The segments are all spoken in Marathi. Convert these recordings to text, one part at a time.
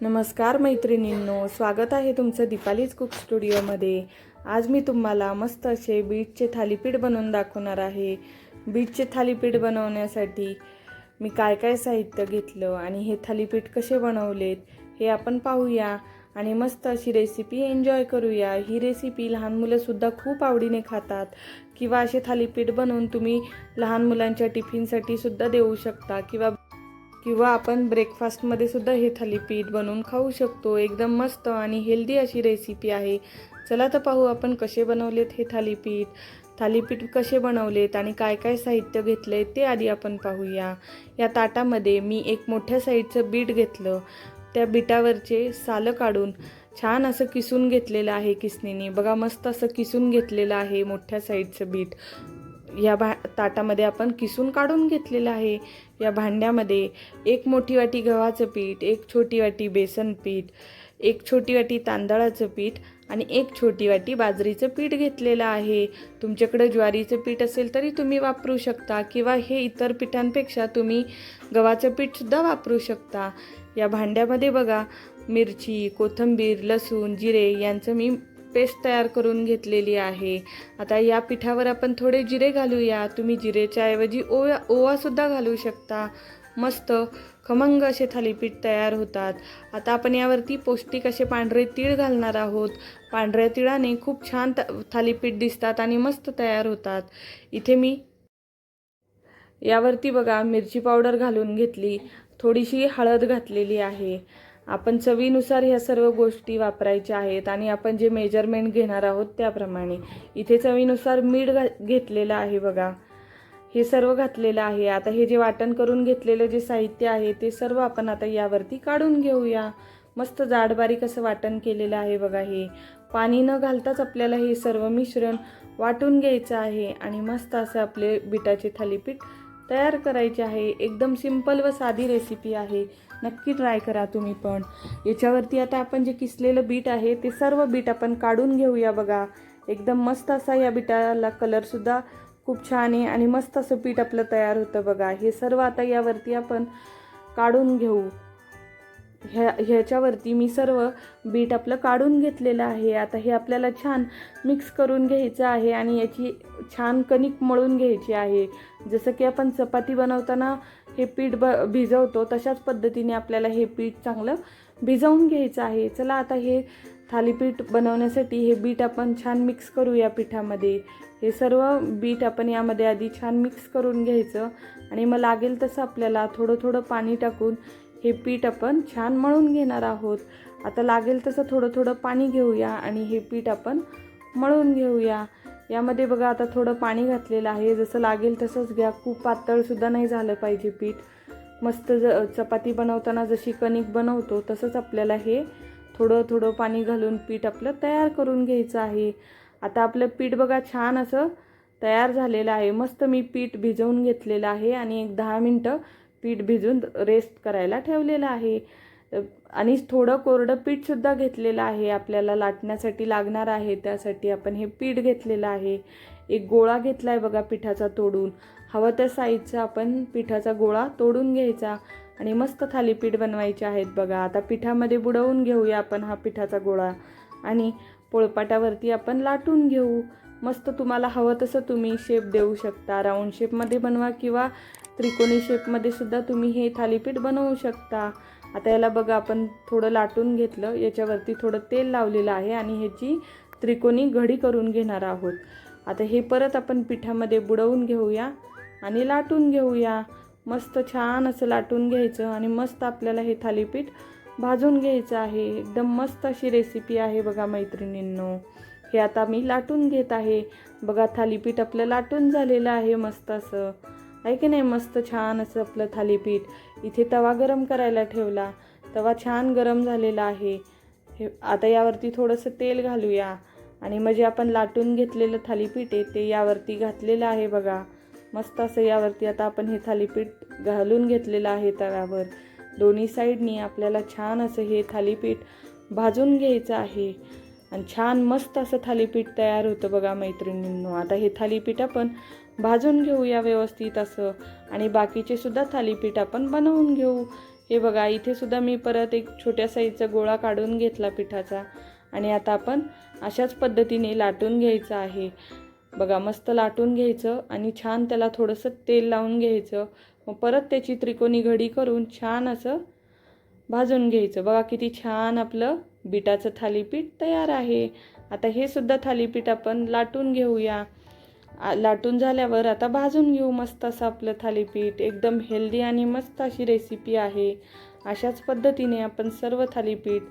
नमस्कार मैत्रिणींनो स्वागत आहे तुमचं दीपालीज कुक स्टुडिओमध्ये. आज मी तुम्हाला मस्त असे बीटचे थालीपीठ बनवून दाखवणार आहे. बीटचे थालीपीठ बनवण्यासाठी मी काय काय साहित्य घेतलं आणि हे थालीपीठ कसे बनवलेत हे आपण पाहूया. आणि मस्त अशी रेसिपी एन्जॉय करूया. ही रेसिपी लहान मुलंसुद्धा खूप आवडीने खातात. किंवा असे थालीपीठ बनवून तुम्ही लहान मुलांच्या टिफिनसाठी सुद्धा देऊ शकता किंवा किंवा आपण ब्रेकफास्टमध्ये सुद्धा हे थालीपीठ बनवून खाऊ शकतो. एकदम मस्त आणि हेल्दी अशी रेसिपी आहे. चला तर पाहू आपण कसे बनवलेत हे थालीपीठ. थालीपीठ कसे बनवलेत आणि काय काय साहित्य घेतले ते आधी आपण पाहूया. या ताटामध्ये मी एक मोठ्या साईजचं बीट घेतलं. त्या बिटावरचे सालं काढून छान असं किसून घेतलेलं आहे किसणीने बघा मस्त असं किसून घेतलेलं आहे मोठ्या साईजचं बीट. या भा ताटामध्ये आपण किसून काढून घेतलेलं आहे. या भांड्यामध्ये एक मोठी वाटी गव्हाचं पीठ एक छोटी वाटी बेसन पीठ एक छोटी वाटी तांदळाचं पीठ आणि एक छोटी वाटी बाजरीचं पीठ घेतलेलं आहे. तुमच्याकडे ज्वारीचं पीठ असेल तरी तुम्ही वापरू शकता किंवा हे इतर पिठांपेक्षा तुम्ही गव्हाचं पीठसुद्धा वापरू शकता. या भांड्यामध्ये बघा मिरची कोथिंबीर लसूण जिरे यांचं मी पेस्ट तयार करून घेतलेली आहे. आता या पिठावर आपण थोडे जिरे घालूया. तुम्ही जिरेच्या ऐवजी ओवा ओवासुद्धा घालू शकता. मस्त खमंग असे थालीपीठ तयार होतात. आता आपण यावरती पौष्टिक असे पांढरे तीळ घालणार आहोत. पांढऱ्या तिळाने खूप छान थालीपीठ दिसतात आणि मस्त तयार होतात. इथे मी यावरती बघा मिरची पावडर घालून घेतली. थोडीशी हळद घातलेली आहे. आपण चवीनुसार ह्या सर्व गोष्टी वापरायच्या आहेत आणि आपण जे मेजरमेंट घेणार आहोत त्याप्रमाणे. इथे चवीनुसार मीठ घा घेतलेलं आहे बघा. हे सर्व घातलेलं आहे. आता हे जे वाटण करून घेतलेलं जे साहित्य आहे ते सर्व आपण आता यावरती काढून घेऊया. मस्त जाडबारीक असं वाटण केलेलं आहे बघा हे. पाणी न घालताच आपल्याला हे सर्व मिश्रण वाटून घ्यायचं आहे आणि मस्त असं आपले बिटाचे थालीपीठ तयार करायची आहे. एकदम सिंपल व साधी रेसिपी आहे. नक्की ट्राय करा तुम्ही पण. याच्यावरती आता आपण जे किसलेलं बीट आहे ते सर्व बीट आपण काढून घेऊया बघा. एकदम मस्त असा या बिटाला कलरसुद्धा खूप छान आहे आणि मस्त असं पीठ आपलं तयार होतं बघा. हे सर्व आता यावरती आपण काढून घेऊ. ह्या ह्याच्यावरती मी सर्व बीट आपलं काढून घेतलेलं आहे. आता हे आपल्याला छान मिक्स करून घ्यायचं आहे आणि याची छान कणिक मळून घ्यायची आहे. जसं की आपण चपाती बनवताना हे पीठ ब भिजवतो तशाच पद्धतीने आपल्याला हे पीठ चांगलं भिजवून घ्यायचं आहे. चला आता हे थालीपीठ बनवण्यासाठी हे बीट आपण छान मिक्स करू या पिठामध्ये. हे सर्व बीट आपण यामध्ये आधी छान मिक्स करून घ्यायचं आणि मग लागेल तसं आपल्याला थोडं थोडं पाणी टाकून हे पीठ आपण छान मळून घेणार आहोत. आता लागेल तसं थोडं थोडं पाणी घेऊया आणि हे पीठ आपण मळून घेऊया. यामध्ये बघा आता थोडं पाणी घातलेलं आहे. जसं लागेल तसंच घ्या. खूप पातळसुद्धा नाही झालं पाहिजे पीठ. मस्त ज चपाती बनवताना जशी कणिक बनवतो तसंच आपल्याला हे थोडं थोडं पाणी घालून पीठ आपलं तयार करून घ्यायचं आहे. आता आपलं पीठ बघा छान असं तयार झालेलं आहे. मस्त मी पीठ भिजवून घेतलेलं आहे आणि एक दहा मिनटं पीठ भिजून रेस्ट करायला ठेवलेलं आहे. आणि थोडं कोरडं पीठसुद्धा घेतलेलं आहे. आपल्याला लाटण्यासाठी लागणार आहे. त्यासाठी आपण हे पीठ घेतलेलं आहे. एक गोळा घेतला आहे बघा पिठाचा तोडून. हवं त्या साईजचा आपण पिठाचा गोळा तोडून घ्यायचा. आणि मस्त थालीपीठ बनवायचे आहेत बघा. आता पिठामध्ये बुडवून घेऊया आपण हा पिठाचा गोळा. आणि पोळपाटावरती आपण लाटून घेऊ. मस्त तुम्हाला हवं तसं तुम्ही शेप देऊ शकता. राऊंड शेपमध्ये बनवा किंवा त्रिकोणी शेपमध्ये सुद्धा तुम्ही हे थालीपीठ बनवू शकता. आता याला बघा आपण थोडं लाटून घेतलं. याच्यावरती थोडं तेल लावलेलं आहे आणि ह्याची त्रिकोणी घडी करून घेणार आहोत. आता हे परत आपण पिठामध्ये बुडवून घेऊया आणि लाटून घेऊया. मस्त छान असं लाटून घ्यायचं आणि मस्त आपल्याला हे थालीपीठ भाजून घ्यायचं आहे. एकदम मस्त अशी रेसिपी आहे बघा मैत्रिणींनो. हे आता मी लाटून घेत आहे. बघा थालीपीठ आपलं लाटून झालेलं आहे मस्त असं. आहे की नाही मस्त छान असं आपलं थालीपीठ? इथे तवा गरम करायला ठेवला. तवा छान गरम झालेला आहे. हे आता यावरती थोडंसं तेल घालूया. आणि म्हणजे आपण लाटून घेतलेलं थालीपीठ आहे ते यावरती घातलेलं आहे बघा. मस्त असं यावरती आता आपण हे थालीपीठ घालून घेतलेलं आहे तव्यावर. दोन्ही साईडनी आपल्याला छान असं हे थालीपीठ भाजून घ्यायचं आहे. आणि छान मस्त असं थालीपीठ तयार होतं बघा मैत्रिणींनो. आता हे थालीपीठ आपण भाजून घेऊया व्यवस्थित असं. आणि बाकीचे सुद्धा थालीपीठ आपण बनवून घेऊ. हे बघा इथे सुद्धा मी परत एक छोट्या साईजचा गोळा काढून घेतला पिठाचा. आणि आता आपण अशाच पद्धतीने लाटून घ्यायचं आहे. बघा मस्त लाटून घ्यायचं आणि छान त्याला थोडंसं तेल लावून घ्यायचं. मग परत त्याची त्रिकोणी घडी करून छान असं भाजून घ्यायचं. बघा किती छान आपलं बिटाचं थालीपीठ तयार आहे. आता हे सुद्धा थालीपीठ आपण लाटून घेऊया. लाटून झाल्यावर आता भाजून घेऊ मस्त असं आपलं थालीपीठ. एकदम हेल्दी आणि मस्त अशी रेसिपी आहे. अशाच पद्धतीने आपण सर्व थालीपीठ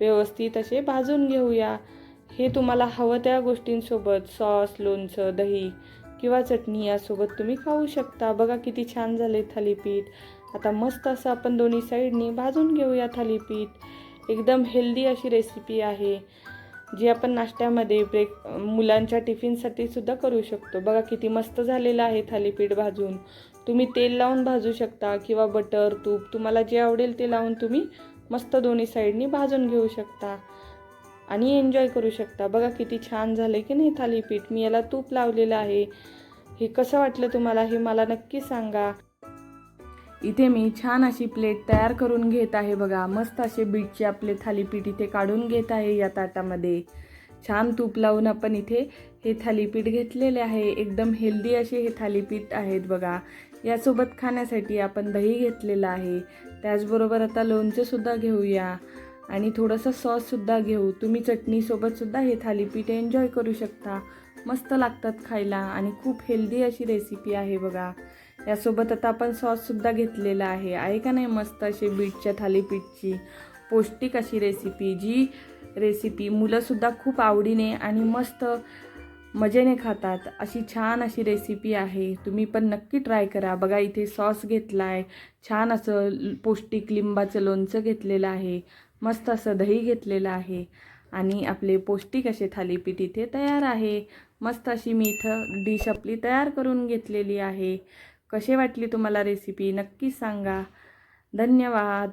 व्यवस्थित असे भाजून घेऊया. हे तुम्हाला हवं त्या गोष्टींसोबत सॉस लोणचं दही किंवा चटणी यासोबत तुम्ही खाऊ शकता. बघा किती छान झाले थालीपीठ. आता मस्त असं आपण दोन्ही साईडनी भाजून घेऊया थालीपीठ. एकदम हेल्दी अशी रेसिपी आहे जी आपण नाश्त्यामध्ये ब्रेक मुलांच्या टिफिनसाठी सुद्धा करू शकतो. बघा किती मस्त झालेलं आहे थालीपीठ भाजून. तुम्ही तेल लावून भाजू शकता किंवा बटर तूप तुम्हाला जे आवडेल ते लावून तुम्ही मस्त दोन्ही साईडनी भाजून घेऊ शकता आणि एन्जॉय करू शकता. बघा किती छान झालं की नाही थालीपीठ. मी याला तूप लावलेलं आहे. हे कसं वाटलं तुम्हाला हे मला नक्की सांगा. इथे मी छान अशी प्लेट तयार करून घेत आहे बघा. मस्त असे बीटचे आपले थालीपीठ इथे काढून घेत आहे या ताटामध्ये. छान तूप लावून आपण इथे हे थालीपीठ घेतलेले आहे. एकदम हेल्दी असे हे थालीपीठ आहेत बघा. यासोबत खाण्यासाठी आपण दही घेतलेलं आहे. त्याचबरोबर आता लोणचंसुद्धा घेऊया. आणि थोडंसं सॉससुद्धा घेऊ. तुम्ही चटणीसोबतसुद्धा हे थालीपीठ एन्जॉय करू शकता. मस्त लागतात खायला आणि खूप हेल्दी अशी रेसिपी आहे बघा. यासोबत आता आपण सॉससुद्धा घेतलेला आहे. आहे का नाही मस्त अशी बीटच्या थालीपीठची पौष्टिक अशी रेसिपी जी रेसिपी मुलंसुद्धा खूप आवडीने आणि मस्त मजेने खातात. अशी छान अशी रेसिपी आहे. तुम्ही पण नक्की ट्राय करा. बघा इथे सॉस घेतला आहे छान असं पौष्टिक लिंबाचं लोणचं घेतलेलं आहे. मस्त असं दही घेतलेलं आहे. आणि आपले पौष्टिक असे थालीपीठ इथे तयार आहे. मस्त अशी मी इथं डिश आपली तयार करून घेतलेली आहे. कशी वाटली तुम्हाला रेसिपी नक्की सांगा. धन्यवाद.